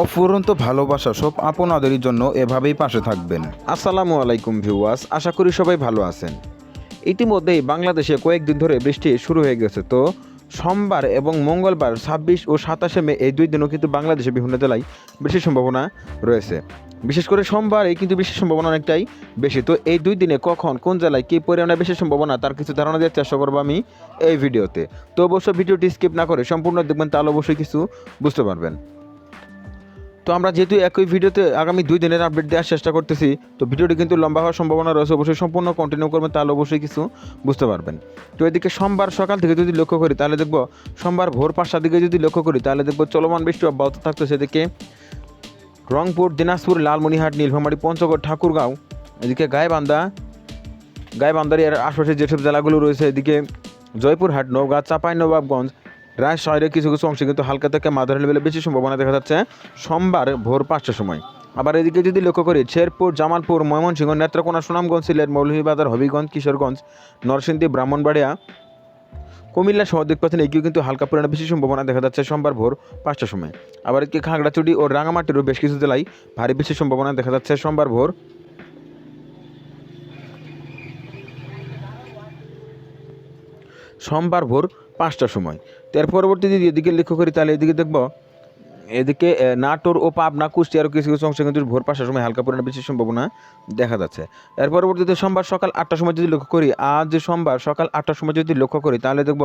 অফুরন্ত ভালোবাসা সব আপনাদেরই জন্য এভাবেই পাশে থাকবেন। আসসালামু আলাইকুম ভিউয়ার্স, আশা করি সবাই ভালো আছেন। ইতিমধ্যেই বাংলাদেশে কয়েকদিন ধরে বৃষ্টি শুরু হয়ে গেছে, তো সোমবার এবং মঙ্গলবার ছাব্বিশ ও সাতাশে মে এই দুই দিনও কিন্তু বাংলাদেশের বিভিন্ন জেলায় বৃষ্টির সম্ভাবনা রয়েছে। বিশেষ করে সোমবার কিন্তু বৃষ্টির সম্ভাবনা অনেকটাই বেশি, তো এই দুই দিনে কখন, কোন জেলায় কী পরিমাণে বেশি সম্ভাবনা, তার কিছু ধারণা দেওয়ার চেষ্টা করব আমি এই ভিডিওতে। তো অবশ্যই ভিডিওটি স্কিপ না করে সম্পূর্ণ দেখবেন, তাহলে অবশ্যই কিছু বুঝতে পারবেন। তো আমরা যেহেতু একই ভিডিওতে আগামী দুই দিনের আপডেট দেওয়ার চেষ্টা করতেছি, তো ভিডিওটি কিন্তু লম্বা হওয়ার সম্ভাবনা রয়েছে, অবশ্যই সম্পূর্ণ কন্টিনিউ করবেন, তাহলে অবশ্যই কিছু বুঝতে পারবেন। তো এদিকে সোমবার সকাল থেকে যদি লক্ষ্য করি, তাহলে দেখব সোমবার ভোর পাঁচটার দিকে যদি লক্ষ্য করি, তাহলে দেখব চলমান বৃষ্টি অব্যাহত থাকতো সেদিকে রংপুর, দিনাজপুর লালমনিহাট নীলফামারী, পঞ্চগড়, ঠাকুরগাঁও, এদিকে গায়েবান্ধা এর আশপাশে যেসব জেলাগুলো রয়েছে, এদিকে জয়পুরহাট, নওগাঁ চাঁপাই নবাবগঞ্জ রাজশাহীর কিছু কিছু অংশে কিন্তু হালকা থেকে মাঝারি লেভেলে বেশি সম্ভাবনা দেখা যাচ্ছে সোমবার ভোর পাঁচটার সময়। আবার এদিকে যদি লক্ষ্য করি, শেরপুর, জামালপুর, ময়মনসিংহ, নেত্রকোনা, সুনামগঞ্জ, সিলেট, মৌলভীবাজার, হবিগঞ্জ, কিশোরগঞ্জ, নরসিংদী, ব্রাহ্মণবাড়িয়া, কুমিল্লা সহ দিকপথে এগিয়েও কিন্তু হালকা পরিমাণে বেশি সম্ভাবনা দেখা যাচ্ছে সোমবার ভোর পাঁচটার সময়। আবার এদিকে খাগড়াছড়ি ও রাঙামাটিরও বেশ কিছু জেলায় ভারী বেশি সম্ভাবনা দেখা যাচ্ছে সোমবার ভোর। সোমবার ভোর পাঁচটার সময়। এর পরবর্তী যদি এদিকে লক্ষ্য করি, তাহলে এদিকে দেখব, এদিকে নাটোর ও পাবনা কুষ্টিয়ারও কিছু কিছু অংশে কিন্তু ভোর পাঁচটার সময় হালকা পরিমাণে বেশি সম্ভাবনা দেখা যাচ্ছে। এর পরবর্তীতে সোমবার সকাল আটটার সময় যদি লক্ষ্য করি, আজ সোমবার সকাল আটটার সময় যদি লক্ষ্য করি, তাহলে দেখব,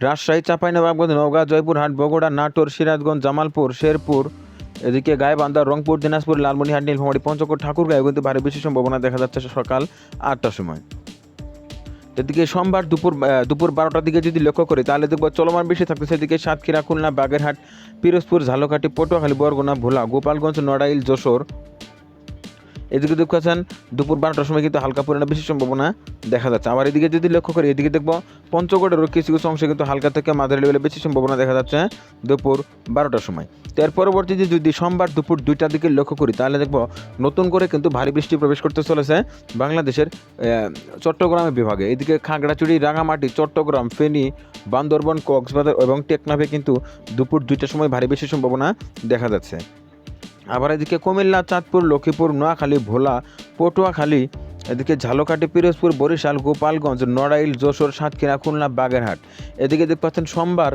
রাজশাহী, চাঁপাইনবাবগঞ্জ, নওগাঁ, জয়পুরহাট, বগুড়া, নাটোর, সিরাজগঞ্জ, জামালপুর, শেরপুর, এদিকে গায়েবান্ধা রংপুর, দিনাজপুর, লালমনিহাট, নীলফামারী পঞ্চকোট ঠাকুরগাঁও কিন্তু ভারী বেশি সম্ভাবনা দেখা যাচ্ছে সকাল আটটার সময়। এদিকে সোমবার দুপুর দুপুর বারোটার দিকে যদি লক্ষ্য করি, তাহলে দেখব চলমান বেশি থাকতেছে এদিকে সাতক্ষীরা, খুলনা, বাগেরহাট, পিরোজপুর, ঝালকাঠি, পটুয়াখালী, বরগুনা, ভোলা, গোপালগঞ্জ, নড়াইল, যশোর এদিকে দেখছেন দুপুর বারোটার সময় কিন্তু হালকা পরিমাণে বেশি সম্ভাবনা দেখা যাচ্ছে। আবার এদিকে যদি লক্ষ্য করি, এদিকে দেখব পঞ্চগড়েরও কিছু কিছু অংশে কিন্তু হালকা থেকে মাঝারি লেভেলে বেশি সম্ভাবনা দেখা যাচ্ছে দুপুর বারোটার সময়। তো এর পরবর্তীতে যদি সোমবার দুপুর দুইটার দিকে লক্ষ্য করি, তাহলে দেখব নতুন করে কিন্তু ভারী বৃষ্টি প্রবেশ করতে চলেছে বাংলাদেশের চট্টগ্রামে বিভাগে। এদিকে খাগড়াছড়ি রাঙামাটি চট্টগ্রাম, ফেনী, বান্দরবন, কক্সবাজার এবং টেকনাফে কিন্তু দুপুর দুইটার সময় ভারী বেশি সম্ভাবনা দেখা যাচ্ছে। আবার এদিকে কুমিল্লা, চাঁদপুর, লক্ষ্মীপুর, নোয়াখালী, ভোলা, পটুয়াখালী, এদিকে ঝালকাঠি, পিরোজপুর, বরিশাল, গোপালগঞ্জ, নড়াইল, যশোর, সাতক্ষীরা, খুলনা, বাগেরহাট। এদিকে দেখতে পাচ্ছেন সোমবার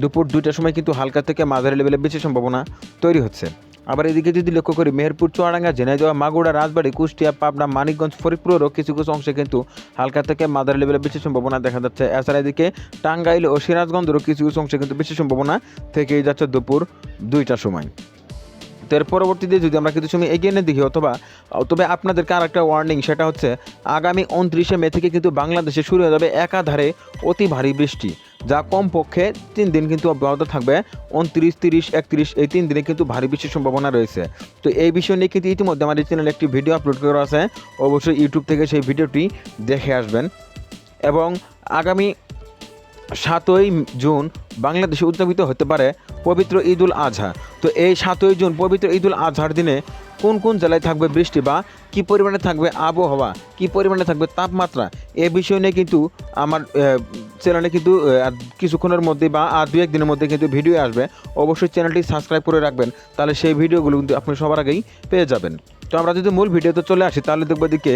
দুপুর দুইটার সময় কিন্তু হালকা থেকে মাঝারি লেভেলে বেশি সম্ভাবনা তৈরি হচ্ছে। আবার এদিকে যদি লক্ষ্য করি, মেহেরপুর, চুয়াডাঙ্গা, ঝিনাইদহ মাগুড়া রাজবাড়ী, কুষ্টিয়া, পাবনা, মানিকগঞ্জ ফরিদপুরেরও কিছু কিছু অংশে কিন্তু হালকা থেকে মাঝারি লেভেলে বেশি সম্ভাবনা দেখা যাচ্ছে। এছাড়া এদিকে টাঙ্গাইল ও সিরাজগঞ্জেরও কিছু কিছু অংশে কিন্তু বেশি সম্ভাবনা থেকেই যাচ্ছে দুপুর দুইটার সময়। তো এর পরবর্তীতে যদি আমরা কিছু সময় এগিয়ে নিয়ে দেখি অথবা, তবে আপনাদেরকে আর একটা ওয়ার্নিং সেটা হচ্ছে আগামী উনত্রিশে মে থেকে কিন্তু বাংলাদেশে শুরু হয়ে যাবে একাধারে অতি ভারী বৃষ্টি, যা কমপক্ষে তিন দিন কিন্তু অব্যাহত থাকবে। উনত্রিশ, তিরিশ, একত্রিশ এই তিন দিনে কিন্তু ভারী বৃষ্টির সম্ভাবনা রয়েছে। তো এই বিষয় নিয়ে কিন্তু ইতিমধ্যে আমাদের চ্যানেলে একটি ভিডিও আপলোড করা আছে। অবশ্যই ইউটিউব থেকে সেই ভিডিওটি দেখে আসবেন। এবং আগামী সাতই জুন বাংলাদেশে উদযাপিত হতে পারে পবিত্র ঈদুল আজহা। তো এই সাতই জুন পবিত্র ঈদুল আজহার দিনে কোন কোন জেলায় থাকবে বৃষ্টি বা কী পরিমাণে থাকবে আবহাওয়া, কী পরিমাণে থাকবে তাপমাত্রা, এ বিষয় নিয়ে কিন্তু আমার চ্যানেলে কিন্তু কিছুক্ষণের মধ্যে বা আর দু একদিনের মধ্যে কিন্তু ভিডিও আসবে। অবশ্যই চ্যানেলটি সাবস্ক্রাইব করে রাখবেন, তাহলে সেই ভিডিওগুলো কিন্তু আপনি সবার আগেই পেয়ে যাবেন। তো আমরা যদি মূল ভিডিওতে চলে আসি, তাহলে দেখব দিকে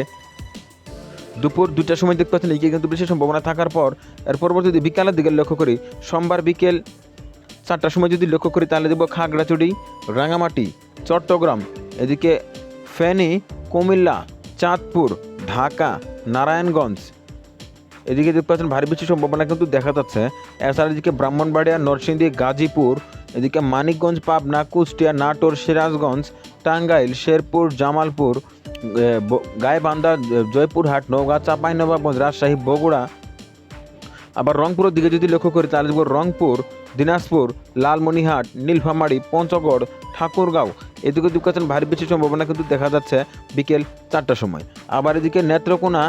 দুপুর দুটার সময় দেখতে পাচ্ছেন, এগিয়ে কিন্তু বেশি সম্ভাবনা থাকার পর এর পরবর্তী যদি বিকালের দিকে লক্ষ্য করি, সোমবার বিকেল চারটার সময় যদি লক্ষ্য করি, তাহলে দেখব খাগড়াছড়ি, রাঙামাটি, চট্টগ্রাম, এদিকে ফেনী, কুমিল্লা, চাঁদপুর, ঢাকা, নারায়ণগঞ্জ। এদিকে দেখতে পাচ্ছেন, ভারী বৃষ্টির সম্ভাবনা কিন্তু দেখা যাচ্ছে। এছাড়া এদিকে ব্রাহ্মণবাড়িয়া, নরসিংদী, গাজীপুর, এদিকে মানিকগঞ্জ, পাবনা, কুষ্টিয়া, নাটোর, সিরাজগঞ্জ, টাঙ্গাইল, শেরপুর, জামালপুর গাইবান্ধা জয়পুরহাট, নওগাঁ চাঁপাইনবাবগঞ্জ রাজশাহী বগুড়া। আবার রংপুরের দিকে যদি লক্ষ্য করি, তাহলে দেখব রংপুর, দিনাজপুর লালমনিহাট নীলফামারী, পঞ্চগড়, ঠাকুরগাঁও। এদিকে দুকাচ্ছেন ভারী বৃষ্টির সম্ভাবনা কিন্তু দেখা যাচ্ছে বিকেল চারটার সময়। আবার এদিকে নেত্রকোনা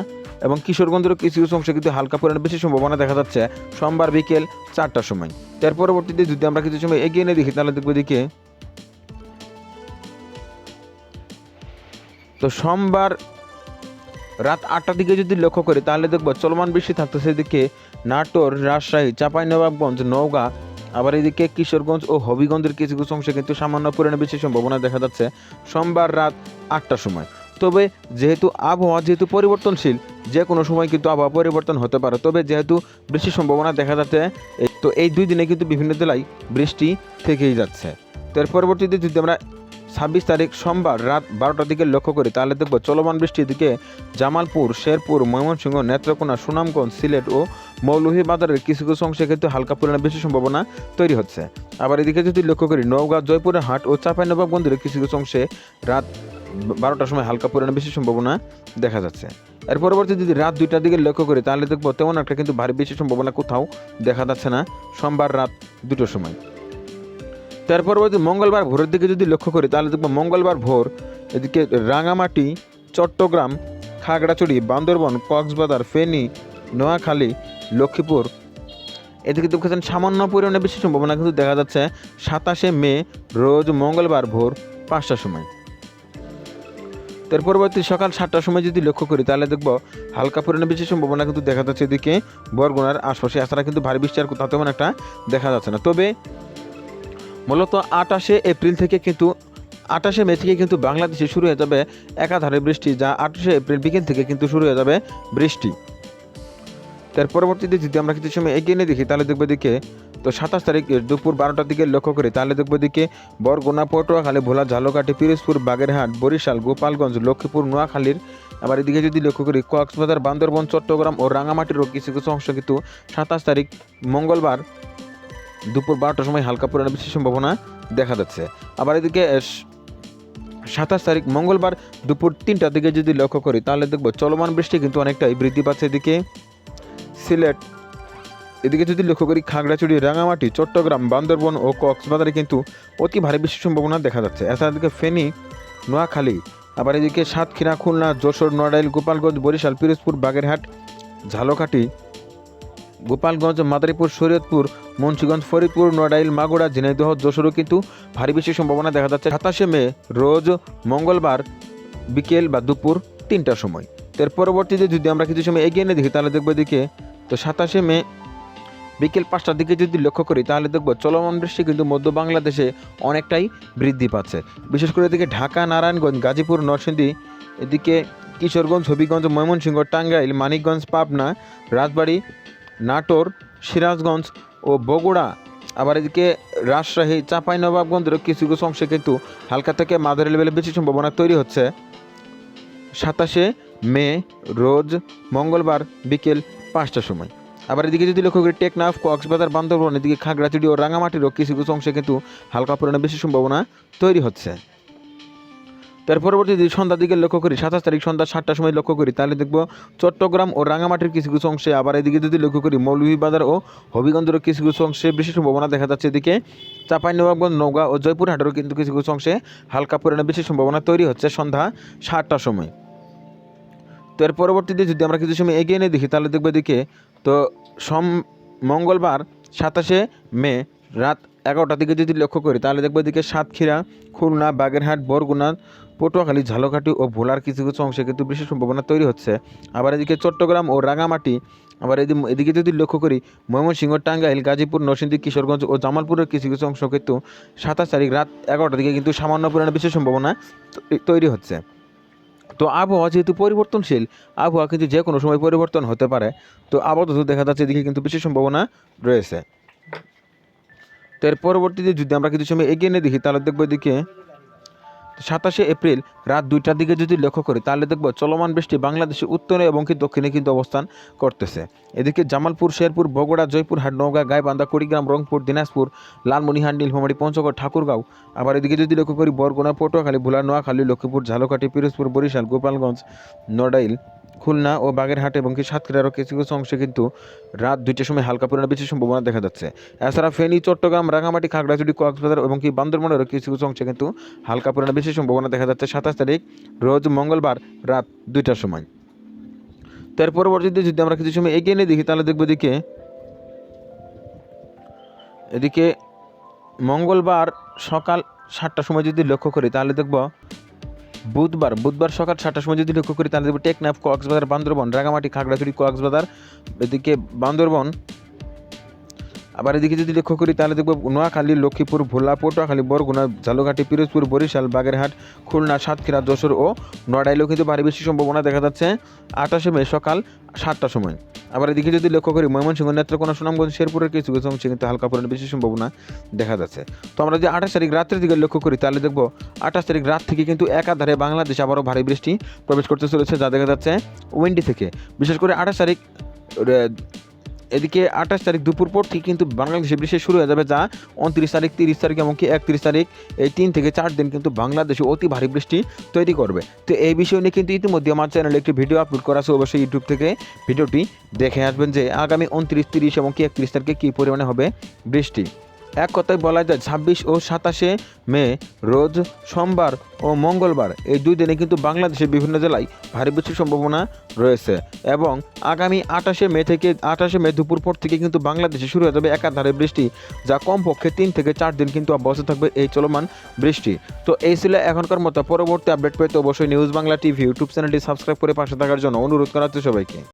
এবং কিশোরগঞ্জেরও কিছু কিছু অংশে কিন্তু হালকা পরিমাণে বেশি সম্ভাবনা দেখা যাচ্ছে সোমবার বিকেল চারটার সময়। তার পরবর্তীতে যদি আমরা কিছু সময় এগিয়ে নিয়ে দেখি, তাহলে দেখব এদিকে তো সোমবার রাত আটটার দিকে যদি লক্ষ্য করি, তাহলে দেখব চলমান বৃষ্টি থাকতেছে এদিকে নাটোর, রাজশাহী, চাঁপাইনবাবগঞ্জ, নওগাঁ, আবার এদিকে কিশোরগঞ্জ ও হবিগঞ্জের কিছু কিছু অংশে কিন্তু সামান্য পরিমাণে বৃষ্টির সম্ভাবনা দেখা যাচ্ছে সোমবার রাত আটটার সময়। তবে যেহেতু আবহাওয়া যেহেতু পরিবর্তনশীল, যে কোনো সময় কিন্তু আবহাওয়া পরিবর্তন হতে পারে। তবে যেহেতু বৃষ্টির সম্ভাবনা দেখা যাচ্ছে তো এই দুই দিনে কিন্তু বিভিন্ন জেলায় বৃষ্টি থেকেই যাচ্ছে। তো এর পরবর্তীতে যদি আমরা ছাব্বিশ তারিখ সোমবার রাত বারোটার দিকে লক্ষ্য করি তাহলে দেখব চলমান বৃষ্টির দিকে জামালপুর, শেরপুর, ময়মনসিংহ, নেত্রকোনা, সুনামগঞ্জ, সিলেট ও মৌলভীবাজারের কিছু কিছু অংশে কিন্তু হালকা পরিমাণে বেশি সম্ভাবনা তৈরি হচ্ছে। আবার এদিকে যদি লক্ষ্য করি, নওগাঁ জয়পুরের হাট ও চাঁপাইনবাবগঞ্জের কিছু কিছু অংশে রাত বারোটার সময় হালকা পরিমাণে বেশি সম্ভাবনা দেখা যাচ্ছে। এর পরবর্তী যদি রাত দুইটার দিকে লক্ষ্য করি, তাহলে দেখব তেমন একটা কিন্তু ভারী বেশি সম্ভাবনা কোথাও দেখা যাচ্ছে না সোমবার রাত দুটোর সময়। তার পরবর্তী মঙ্গলবার ভোরের দিকে যদি লক্ষ্য করি, তাহলে দেখব মঙ্গলবার ভোর এদিকে রাঙামাটি, চট্টগ্রাম, খাগড়াছড়ি, বান্দরবন, কক্সবাজার, ফেনী, নোয়াখালী, লক্ষ্মীপুর এদিকে দেখছেন সামান্য পরিমাণে বেশি সম্ভাবনা কিন্তু দেখা যাচ্ছে সাতাশে মে, রোজ মঙ্গলবার ভোর পাঁচটার সময়। তার পরবর্তী সকাল সাতটার সময় যদি লক্ষ্য করি, তাহলে দেখব হালকা পরিমাণে বেশি সম্ভাবনা কিন্তু দেখা যাচ্ছে এদিকে বরগুনার আশপাশে। এছাড়া কিন্তু ভারী বৃষ্টি আর কোথাও একটা দেখা যাচ্ছে না। তবে মূলত আটাশে এপ্রিল থেকে কিন্তু, আটাশে মে থেকে কিন্তু বাংলাদেশে শুরু হয়ে যাবে একাধারে বৃষ্টি, যা আঠাশে এপ্রিল বিকেল থেকে কিন্তু শুরু হয়ে যাবে বৃষ্টি। তার পরবর্তীতে যদি আমরা কিছু সময় এগিয়ে নিয়ে দেখি, তাহলে দেখব দিকে তো সাতাশ তারিখ দুপুর বারোটার দিকে লক্ষ্য করি, তাহলে দেখব দিকে বরগুনা, পটুয়াখালী, ভোলা, ঝালকাঠি, পিরোজপুর, বাগেরহাট, বরিশাল, গোপালগঞ্জ, লক্ষ্মীপুর, নোয়াখালীর। আবার এদিকে যদি লক্ষ্য করি, কক্সবাজার, বান্দরবন, চট্টগ্রাম ও রাঙামাটিরও কিছু কিছু অংশ কিন্তু সাতাশ তারিখ মঙ্গলবার দুপুর বারোটার সময় হালকা পরিমাণে বৃষ্টির সম্ভাবনা দেখা যাচ্ছে। আবার এদিকে সাতাশ তারিখ মঙ্গলবার দুপুর তিনটার দিকে যদি লক্ষ্য করি, তাহলে দেখব চলমান বৃষ্টি কিন্তু অনেকটাই বৃদ্ধি পাচ্ছে এদিকে। সিলেট, এদিকে যদি লক্ষ্য করি, খাগড়াছড়ি, রাঙামাটি, চট্টগ্রাম, বান্দরবন ও কক্সবাজারে কিন্তু অতি ভারী বৃষ্টির সম্ভাবনা দেখা যাচ্ছে। এছাড়া এদিকে ফেনী, নোয়াখালী, আবার এদিকে সাতক্ষীরা, খুলনা, যশোর নড়াইল গোপালগঞ্জ, বরিশাল, পিরোজপুর, বাগেরহাট, ঝালকাঠি গোপালগঞ্জ, মাদারীপুর, শরীয়তপুর, মুন্সিগঞ্জ, ফরিদপুর, নড়াইল, মাগুরা, ঝিনাইদহ যশোরও কিন্তু ভারী বৃষ্টির সম্ভাবনা দেখা যাচ্ছে। সাতাশে মে, রোজ মঙ্গলবার বিকেল বা দুপুর তিনটার সময়। এর পরবর্তীতে যদি আমরা কিছু সময় এগিয়ে নিয়ে দেখি, তাহলে দেখব এদিকে, তো সাতাশে মে বিকেল পাঁচটার দিকে যদি লক্ষ্য করি, তাহলে দেখব চলমান বৃষ্টি কিন্তু মধ্য বাংলাদেশে অনেকটাই বৃদ্ধি পাচ্ছে। বিশেষ করে এদিকে ঢাকা, নারায়ণগঞ্জ, গাজীপুর, নরসিংদী, এদিকে কিশোরগঞ্জ, হবিগঞ্জ, ময়মনসিংহ, টাঙ্গাইল, মানিকগঞ্জ, পাবনা, রাজবাড়ী নাটোর, সিরাজগঞ্জ ও বগুড়া। আবার এদিকে রাজশাহী, চাঁপাই চাঁপাইনবাবগঞ্জের কিছু কিছু অংশে কিন্তু হালকা থেকে মাঝারি লেভেলে বেশি সম্ভাবনা তৈরি হচ্ছে। সাতাশে মে, রোজ মঙ্গলবার বিকেল পাঁচটার সময়। আবার এদিকে যদি লক্ষ্য করি, টেকনাফ, কক্সবাজার, বান্দরবন, এদিকে খাগড়াছড়ি ও রাঙামাটিরও কিছু কিছু অংশে কিন্তু হালকা পরিমাণে বেশি সম্ভাবনা তৈরি হচ্ছে। তার পরবর্তী যদি সন্ধ্যার দিকে লক্ষ্য করি, সাতাশ তারিখ সন্ধ্যা সাতটার সময় লক্ষ্য করি, তাহলে দেখব চট্টগ্রাম ও রাঙামাটির কিছু কিছু অংশে আবার এদিকে যদি লক্ষ্য করি, মৌলভীবাজার ও হবিগঞ্জের কিছু কিছু অংশে বেশি সম্ভাবনা দেখা যাচ্ছে। এদিকে চাঁপাইনবাবগঞ্জ নৌগা ও জয়পুরহাটেরও কিন্তু কিছু কিছু অংশে হালকা পরিমাণে বেশি সম্ভাবনা তৈরি হচ্ছে সন্ধ্যা সাতটার সময়। তো এর পরবর্তীতে যদি আমরা কিছু সময় এগিয়ে নিয়ে দেখি, তাহলে দেখব এদিকে তো সোম, মঙ্গলবার সাতাশে মে রাত এগারোটার দিকে যদি লক্ষ্য করি, তাহলে দেখব এদিকে সাতক্ষীরা, খুলনা, বাগেরহাট, বরগুনা, পটুয়াখালী, ঝালকাঠি ও ভোলার কিছু কিছু অংশে কিন্তু বিশেষ সম্ভাবনা তৈরি হচ্ছে। আবার এদিকে চট্টগ্রাম ও রাঙামাটি, আবার এদি- এদিকে যদি লক্ষ্য করি, ময়মনসিংহ, টাঙ্গাইল, গাজীপুর, নরসিংদী, কিশোরগঞ্জ ও জামালপুরের কিছু কিছু অংশ কিন্তু সাতাশ তারিখ রাত এগারোটার দিকে কিন্তু সামান্য পরিমাণে বিশেষ সম্ভাবনা তৈরি হচ্ছে। তো আবহাওয়া যেহেতু পরিবর্তনশীল, আবহাওয়া কিন্তু যে কোনো সময় পরিবর্তন হতে পারে। তো আপাতত দেখা যাচ্ছে এদিকে কিন্তু বিশেষ সম্ভাবনা রয়েছে। তো এর পরবর্তীতে যদি আমরা কিছু সময় এগিয়ে নিয়ে দেখি, তাহলে দেখব এদিকে সাতাশে এপ্রিল রাত দুইটার দিকে যদি লক্ষ্য করি, তাহলে দেখব চলমান বৃষ্টি বাংলাদেশের উত্তরে এবং কি দক্ষিণে কিন্তু অবস্থান করতেছে। এদিকে জামালপুর, শেরপুর, বগুড়া, জয়পুরহাট, নওগাঁ, গাইবান্ধা, কুড়িগ্রাম, রংপুর, দিনাজপুর, লালমনিহাট, নীলফামারী, পঞ্চগড়, ঠাকুরগাঁও। আবার এদিকে যদি লক্ষ্য করি, বরগুনা, পটুয়াখালী, ভোলা, নোয়াখালী, লক্ষ্মীপুর, ঝালকাঠি, পিরোজপুর, বরিশাল, গোপালগঞ্জ, নড়াইল খুলনা ও বাগেরহাট এবং কি সাতক্ষীরারও কিছু কিছু অংশে কিন্তু রাত দুইটার সময় হালকা পরিমাণে বেশি সম্ভাবনা দেখা যাচ্ছে। এছাড়া ফেনী, চট্টগ্রাম রাঙামাটি খাগড়াছড়ি, কক্সবাজার এবং কি বান্দরবনেরও কিছু কিছু অংশে কিন্তু হালকা পরিমাণে বেশি সম্ভাবনা দেখা যাচ্ছে সাতাশ তারিখ, রোজ মঙ্গলবার রাত দুইটার সময়। তার পরবর্তীতে যদি আমরা কিছু সময় এগিয়ে নিয়ে দেখি, তাহলে দেখব এদিকে এদিকে মঙ্গলবার সকাল সাতটার সময় যদি লক্ষ্য করি, তাহলে দেখব বুধবার বুধবার সকাল সাতটার সময় যদি লক্ষ্য করি, তাহলে টেকনাফ, কক্সবাজার, বান্দরবন, রাঙামাটি, খাগড়াছড়ি, কক্সবাজার, এদিকে বান্দরবন। আবার এদিকে যদি লক্ষ্য করি, তাহলে দেখব নোয়াখালী, লক্ষ্মীপুর, ভোলা, পটুয়াখালী, বরগুনা ঝালুঘাটি পিরোজপুর, বরিশাল, বাগেরহাট, খুলনা, সাতক্ষীরা, যশোর ও নড়াইলেও কিন্তু ভারী বৃষ্টির সম্ভাবনা দেখা যাচ্ছে আঠাশে মে সকাল সাতটার সময়। আবার এদিকে যদি লক্ষ্য করি, ময়মনসিংহ নেত্রকোনা, সুনামগঞ্জ, শেরপুরের কিছু কিছু অংশে কিন্তু হালকা পরিমাণে বেশি সম্ভাবনা দেখা যাচ্ছে। তো আমরা যদি আঠাশ তারিখ রাত্রের দিকে লক্ষ্য করি, তাহলে দেখব আঠাশ তারিখ রাত থেকে কিন্তু একাধারে বাংলাদেশ আবারও ভারী বৃষ্টি প্রবেশ করতে চলেছে, যা দেখা যাচ্ছে উইন্ডি থেকে। বিশেষ করে আঠাশ তারিখ এদিকে আঠাশ তারিখ দুপুর পর থেকে কিন্তু বাংলাদেশে বৃষ্টি শুরু হয়ে যাবে, যা উনত্রিশ তারিখ, তিরিশ তারিখ এমনকি একত্রিশ তারিখ, এই তিন থেকে চার দিন কিন্তু বাংলাদেশে অতি ভারী বৃষ্টি তৈরি করবে। তো এই বিষয় নিয়ে কিন্তু ইতিমধ্যে আমার চ্যানেলে একটি ভিডিও আপলোড করা আছে, অবশ্যই ইউটিউব থেকে ভিডিওটি দেখে আসবেন যে আগামী উনত্রিশ, তিরিশ এমনকি একত্রিশ তারিখে কী পরিমাণে হবে বৃষ্টি। এক কথায় বলা যায়, ছাব্বিশ ও সাতাশে মে, রোজ সোমবার ও মঙ্গলবার, এই দুই দিনে কিন্তু বাংলাদেশের বিভিন্ন জেলায় ভারী বৃষ্টির সম্ভাবনা রয়েছে এবং আগামী আঠাশে মে থেকে, আঠাশে মে দুপুর পর থেকে কিন্তু বাংলাদেশে শুরু হয়ে যাবে একাধারে বৃষ্টি, যা কমপক্ষে তিন থেকে চার দিন কিন্তু অব্যাহত থাকবে এই চলমান বৃষ্টি। তো এই ছিল এখনকার মতো পরবর্তী আপডেট পেতে অবশ্যই নিউজ বাংলা টিভি ইউটিউব চ্যানেলটি সাবস্ক্রাইব করে পাশে থাকার জন্য অনুরোধ করা হচ্ছে সবাইকে।